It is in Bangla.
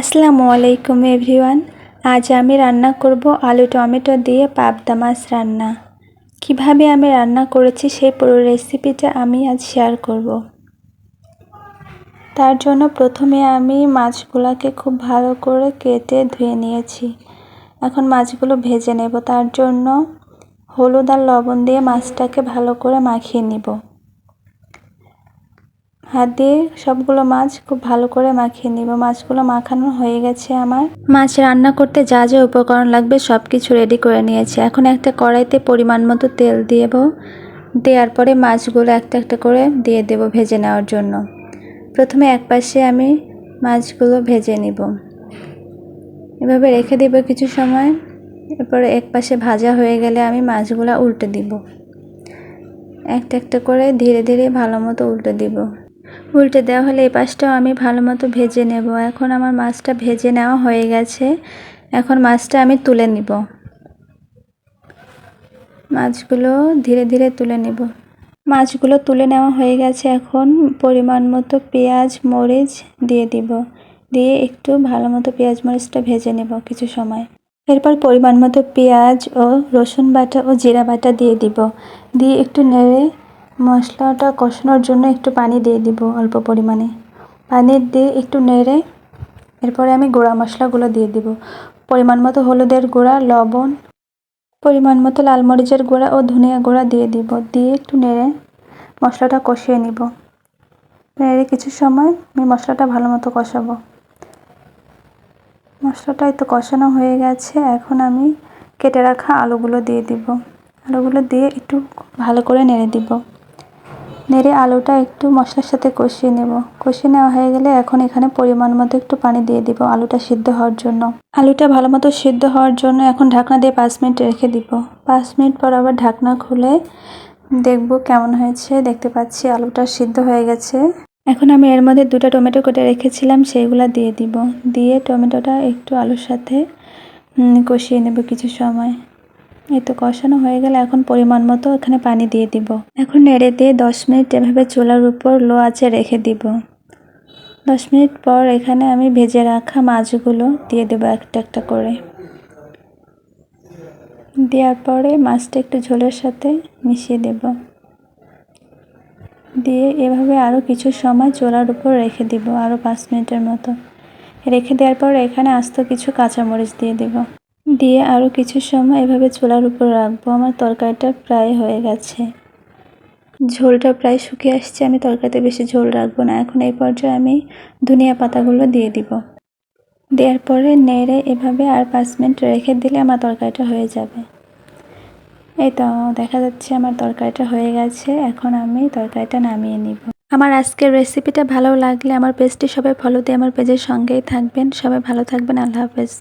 আসসালামু আলাইকুম এভরিওয়ান। আজ আমি রান্না করব আলু টমেটো দিয়ে পাবদা মাছ রান্না। কীভাবে আমি রান্না করেছি সেই পুরো রেসিপিটা আমি আজ শেয়ার করব। তার জন্য প্রথমে আমি মাছগুলোকে খুব ভালো করে কেটে ধুয়ে নিয়েছি। এখন মাছগুলো ভেজে নেব। তার জন্য হলুদ আর লবণ দিয়ে মাছটাকে ভালো করে মাখিয়ে নিব। হাত দিয়ে সবগুলো মাছ খুব ভালো করে মাখিয়ে নিব। মাছগুলো মাখানো হয়ে গেছে আমার। মাছ রান্না করতে যা যা উপকরণ লাগবে সব কিছু রেডি করে নিয়েছি। এখন একটা কড়াইতে পরিমাণ মতো তেল দেব। দেওয়ার পরে মাছগুলো একটা একটা করে দিয়ে দেব ভেজে নেওয়ার জন্য। প্রথমে এক পাশে আমি মাছগুলো ভেজে নিব। এভাবে রেখে দেব কিছু সময়। এরপরে এক পাশে ভাজা হয়ে গেলে আমি মাছগুলো উল্টে দিব। একটা একটা করে ধীরে ধীরে ভালো মতো উল্টে দিব। উল্টে দেওয়া হলে এই পাশটাও আমি ভালো মতো ভেজে নেব। এখন আমার মাছটা ভেজে নেওয়া হয়ে গেছে। এখন মাছটা আমি তুলে নিব। মাছগুলো ধীরে ধীরে তুলে নেব। মাছগুলো তুলে নেওয়া হয়ে গেছে। এখন পরিমাণ মতো পেঁয়াজ, মরিচ দিয়ে দিব। দিয়ে একটু ভালো মতো পেঁয়াজ, মরিচটা ভেজে নেব কিছু সময়। এরপর পরিমাণ মতো পেঁয়াজ ও রসুন বাটা ও জিরা বাটা দিয়ে দিব। দিয়ে একটু নেড়ে মশলাটা কষানোর জন্য একটু পানি দিয়ে দিব অল্প পরিমাণে। পানি দিয়ে একটু নেড়ে এরপরে আমি গুঁড়া মশলাগুলো দিয়ে দিব। পরিমাণ মতো হলুদের গুঁড়া, লবণ, পরিমাণ মতো লাল মরিচের গুঁড়া ও ধনিয়া গুঁড়া দিয়ে দিব। দিয়ে একটু নেড়ে মশলাটা কষিয়ে নিব। নেড়ে কিছু সময় আমি মশলাটা ভালো মতো কষাবো। মশলাটা একটু কষানো হয়ে গেছে, এখন আমি কেটে রাখা আলুগুলো দিয়ে দিব। আলুগুলো দিয়ে একটু ভালো করে নেড়ে দিব। নেড়ে আলুটা একটু মশলার সাথে কষিয়ে নেব। কষিয়ে নেওয়া হয়ে গেলে এখন এখানে পরিমাণ মতো একটু পানি দিয়ে দিব আলুটা সিদ্ধ হওয়ার জন্য। আলুটা ভালো মতো সিদ্ধ হওয়ার জন্য এখন ঢাকনা দিয়ে পাঁচ মিনিট রেখে দিব। পাঁচ মিনিট পর আবার ঢাকনা খুলে দেখব কেমন হয়েছে। দেখতে পাচ্ছি আলুটা সিদ্ধ হয়ে গেছে। এখন আমি এর মধ্যে দুটো টমেটো কেটে রেখেছিলাম, সেইগুলো দিয়ে দিব। দিয়ে টমেটোটা একটু আলুর সাথে কষিয়ে নেব কিছু সময়। এই তো কষানো হয়ে গেলে, এখন পরিমাণ মতো এখানে পানি দিয়ে দিব। এখন নেড়ে দিয়ে দশ মিনিট এভাবে চুলার উপর লো আঁচে রেখে দিব। দশ মিনিট পর এখানে আমি ভেজে রাখা মাছগুলো দিয়ে দেবো একটা একটা করে। দেওয়ার পরে মাছটা একটু ঝোলের সাথে মিশিয়ে দেব। দিয়ে এভাবে আরও কিছু সময় চোলার উপর রেখে দিব আরও পাঁচ মিনিটের মতো। রেখে দেওয়ার পর এখানে আস্ত কিছু কাঁচামরিচ দিয়ে দেবো। দিয়ে আরও কিছু সময় এভাবে চুলার উপর রাখব। আমার তরকারিটা প্রায় হয়ে গেছে। ঝোলটা প্রায় শুকিয়ে আসছে। আমি তরকারিতে বেশি ঝোল রাখব না। এখন এই পর্যায়ে আমি ধনিয়া পাতাগুলো দিয়ে দিব। দেওয়ার পরে নেড়ে এভাবে আর পাঁচ মিনিট রেখে দিলে আমার তরকারিটা হয়ে যাবে। এই তো দেখা যাচ্ছে আমার তরকারিটা হয়ে গেছে। এখন আমি তরকারিটা নামিয়ে নিব। আমার আজকের রেসিপিটা ভালো লাগলে আমার পেজটি সবাই ফলো দিয়ে আমার পেজের সঙ্গেই থাকবেন। সবাই ভালো থাকবেন। আল্লাহ হাফেজ।